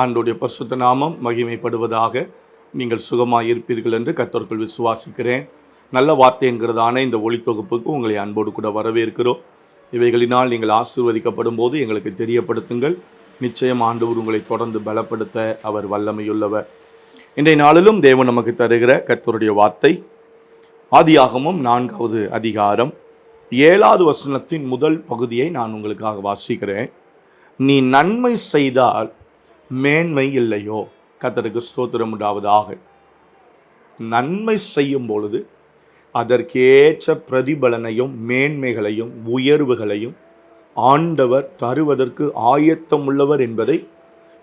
ஆண்டோடைய பரிசுத்த நாமம் மகிமைப்படுவதாக நீங்கள் சுகமாக இருப்பீர்கள் என்று கத்தோர்கள் விசுவாசிக்கிறேன். நல்ல வார்த்தைங்கிறதான இந்த ஒளித்தொகுப்புக்கு உங்களை அன்போடு கூட வரவேற்கிறோம். இவைகளினால் நீங்கள் ஆசீர்வதிக்கப்படும் போது எங்களுக்கு தெரியப்படுத்துங்கள். நிச்சயம் ஆண்டவர் உங்களை தொடர்ந்து பலப்படுத்த அவர் வல்லமையுள்ளவர். இன்றைய நாளிலும் தேவன் நமக்கு தருகிற கத்தருடைய வார்த்தை ஆதியாகமும் நான்காவது அதிகாரம் ஏழாவது வசனத்தின் முதல் பகுதியை நான் உங்களுக்காக வாசிக்கிறேன். நீ நன்மை செய்தால் மேன்மை இல்லையோ? கத்தருக்கு ஸ்தோத்திரம் உண்டாவதாக. நன்மை செய்யும் பொழுது அதற்கேற்ற பிரதிபலனையும் மேன்மைகளையும் உயர்வுகளையும் ஆண்டவர் தருவதற்கு ஆயத்தம் உள்ளவர் என்பதை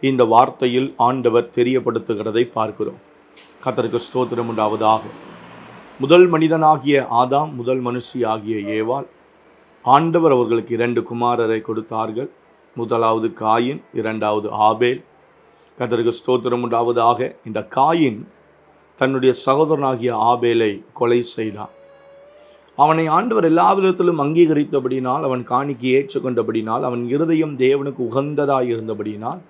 இந்த வார்த்தையில் ஆண்டவர் தெரியப்படுத்துகிறதை பார்க்கிறோம். கத்தருக்கு ஸ்தோத்திரம் உண்டாவதாக. முதல் மனிதனாகிய ஆதாம் முதல் மனுஷி ஆகிய ஏவாள் ஆண்டவர் அவர்களுக்கு இரண்டு குமாரரை கொடுத்தார்கள். முதலாவது காயின் இரண்டாவது ஆபேல் கதருக்கு ஸ்தோத்திரம் உண்டாவதாக. இந்த காயின் தன்னுடைய சகோதரனாகிய ஆபேலை கொலை செய்தான். அவனை ஆண்டவர் எல்லா விதத்திலும் அங்கீகரித்தபடினால் அவன் காணிக்கு ஏற்றுக்கொண்டபடினால் அவன் இருதயம் தேவனுக்கு உகந்ததாக இருந்தபடினால்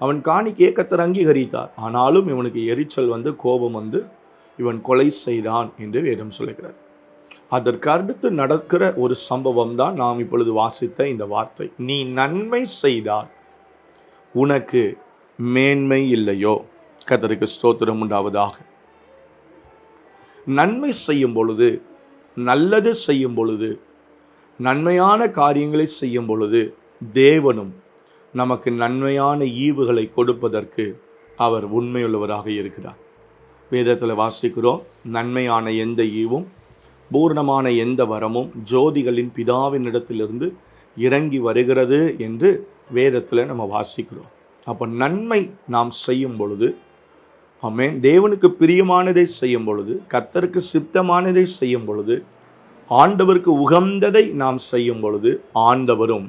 அவன் காணிக்கையை கத்தர் அங்கீகரித்தார். ஆனாலும் இவனுக்கு எரிச்சல் வந்து கோபம் வந்து இவன் கொலை செய்தான் என்று வேதம் சொல்லுகிறார் அதற்கு அடுத்து நடக்கிற ஒரு சம்பவம் தான் நாம் இப்பொழுது வாசித்த இந்த வார்த்தை. நீ நன்மை செய்தால் உனக்கு மேன்மை இல்லையோ? கதருக்கு ஸ்தோத்திரம் உண்டாவதாக. நன்மை செய்யும் பொழுது நல்லது செய்யும் பொழுது நன்மையான காரியங்களை செய்யும் பொழுது தேவனும் நமக்கு நன்மையான ஈவுகளை கொடுப்பதற்கு அவர் உண்மையுள்ளவராக இருக்கிறார். வேதத்தில் வாசிக்கிறோம் நன்மையான எந்த ஈவும் பூர்ணமான எந்த வரமும் ஜோதிகளின் பிதாவின் இடத்திலிருந்து இறங்கி வருகிறது என்று வேதத்தில் நம்ம வாசிக்கிறோம். அப்போ நன்மை நாம் செய்யும் பொழுது ஆமேன் தேவனுக்கு பிரியமானதை செய்யும் பொழுது கத்தருக்கு சித்தமானதை செய்யும் பொழுது ஆண்டவருக்கு உகந்ததை நாம் செய்யும் பொழுது ஆண்டவரும்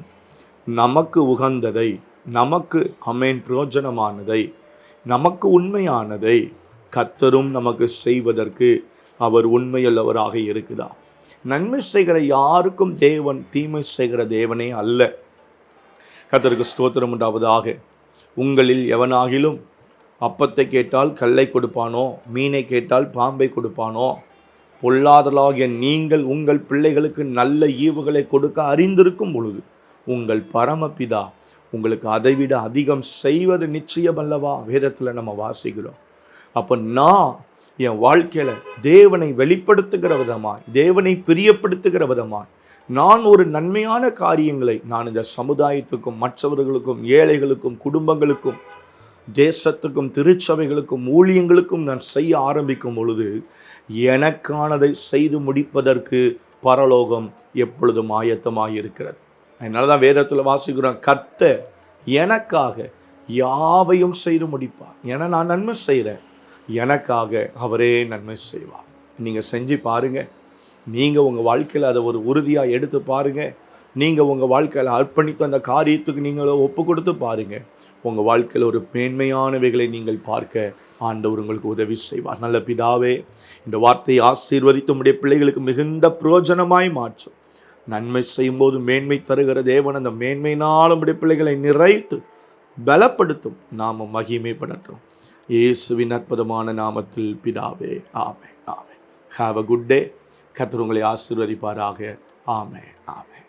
நமக்கு உகந்ததை நமக்கு அமேன் பிரயோஜனமானதை நமக்கு உண்மையானதை கத்தரும் நமக்கு செய்வதற்கு அவர் உண்மையுள்ளவராக இருக்குதா? நன்மை செய்கிற யாருக்கும் தேவன் தீமை செய்கிற தேவனே அல்ல. கத்தருக்கு ஸ்தோத்திரம் உண்டாவதாக. உங்களில் எவனாகிலும் அப்பத்தை கேட்டால் கல்லை கொடுப்பானோ மீனை கேட்டால் பாம்பை கொடுப்பானோ? பொல்லாதலாகிய நீங்கள் உங்கள் பிள்ளைகளுக்கு நல்ல ஈவுகளை கொடுக்க அறிந்திருக்கும் பொழுது உங்கள் பரமபிதா உங்களுக்கு அதைவிட அதிகம் செய்வது நிச்சயம் அல்லவா வேதத்தில் நம்ம வாசிக்கிறோம். அப்போ நான் என் வாழ்க்கையில் தேவனை வெளிப்படுத்துகிற விதமாய் தேவனை பிரியப்படுத்துகிற விதமாய் நான் ஒரு நன்மையான காரியங்களை நான் இந்த சமுதாயத்துக்கும் மற்றவர்களுக்கும் ஏழைகளுக்கும் குடும்பங்களுக்கும் தேசத்துக்கும் திருச்சபைகளுக்கும் ஊழியங்களுக்கும் நான் செய்ய ஆரம்பிக்கும் பொழுது எனக்கானதை செய்து முடிப்பதற்கு பரலோகம் எப்பொழுதும் ஆயத்தமாக இருக்கிறது அதனால தான் வேதத்தில் வாசிக்கிறோம் கத்த எனக்காக யாவையும் செய்து முடிப்பார். ஏன்னா நான் நன்மை செய்கிறேன். எனக்காக அவரே நன்மை செய்வார். நீங்கள் செஞ்சு பாருங்கள் நீங்கள் உங்கள் வாழ்க்கையில் அதை ஒரு உறுதியாக எடுத்து பாருங்க. நீங்கள் உங்கள் வாழ்க்கையில் அர்ப்பணித்த அந்த காரியத்துக்கு நீங்களும் ஒப்பு கொடுத்து பாருங்கள் உங்கள் வாழ்க்கையில் ஒரு மேன்மையானவைகளை நீங்கள் பார்க்க ஆண்டவர் உங்களுக்கு உதவி செய்வார். நல்ல பிதாவே இந்த வார்த்தையை ஆசீர்வதித்து உடைய பிள்ளைகளுக்கு மிகுந்த பிரயோஜனமாய் மாற்றும் நன்மை செய்யும்போது மேன்மை தருகிற தேவன் அந்த மேன்மையினால் உடைய பிள்ளைகளை நிறைத்து பலப்படுத்தும். நாம மகிமைப்படட்டும். இயேசுவின் அற்புதமான நாமத்தில் பிதாவே ஆமே ஆமே ஹாவ் அ குட் டே கத்தர் உங்களை ஆசீர்வதிப்பாராக. ஆமே ஆமே